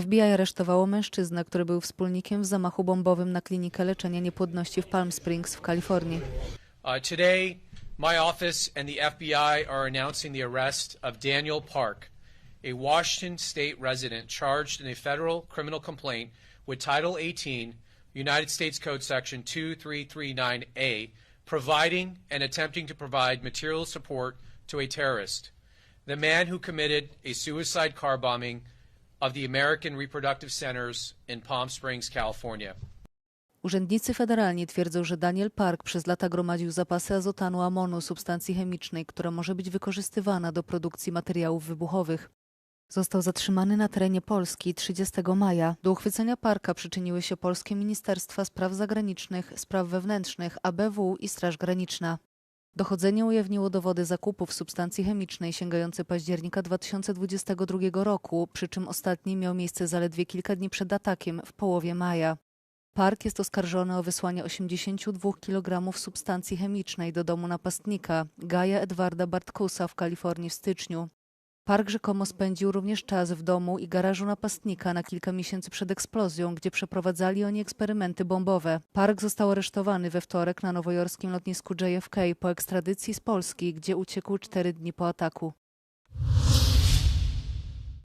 FBI aresztowało mężczyznę, który był wspólnikiem w zamachu bombowym na klinikę leczenia niepłodności w Palm Springs w Kalifornii. Uh, today, my office and the FBI are announcing the arrest of Daniel Park, a Washington state resident charged in a federal criminal complaint with Title 18, United States Code Section 2339A, providing and attempting to provide material support to a terrorist. The man who committed a suicide car bombing of the American Reproductive Centers in Palm Springs, California. Urzędnicy federalni twierdzą, że Daniel Park przez lata gromadził zapasy azotanu amonu, substancji chemicznej, która może być wykorzystywana do produkcji materiałów wybuchowych. Został zatrzymany na terenie Polski 30 maja. Do uchwycenia Parka przyczyniły się polskie Ministerstwa Spraw Zagranicznych, Spraw Wewnętrznych, ABW i Straż Graniczna. Dochodzenie ujawniło dowody zakupów substancji chemicznej sięgające października 2022 roku, przy czym ostatni miał miejsce zaledwie kilka dni przed atakiem w połowie maja. Park jest oskarżony o wysłanie 82 kg substancji chemicznej do domu napastnika Gaja Edwarda Bartkusa w Kalifornii w styczniu. Park rzekomo spędził również czas w domu i garażu napastnika na kilka miesięcy przed eksplozją, gdzie przeprowadzali oni eksperymenty bombowe. Park został aresztowany we wtorek na nowojorskim lotnisku JFK po ekstradycji z Polski, gdzie uciekł cztery dni po ataku.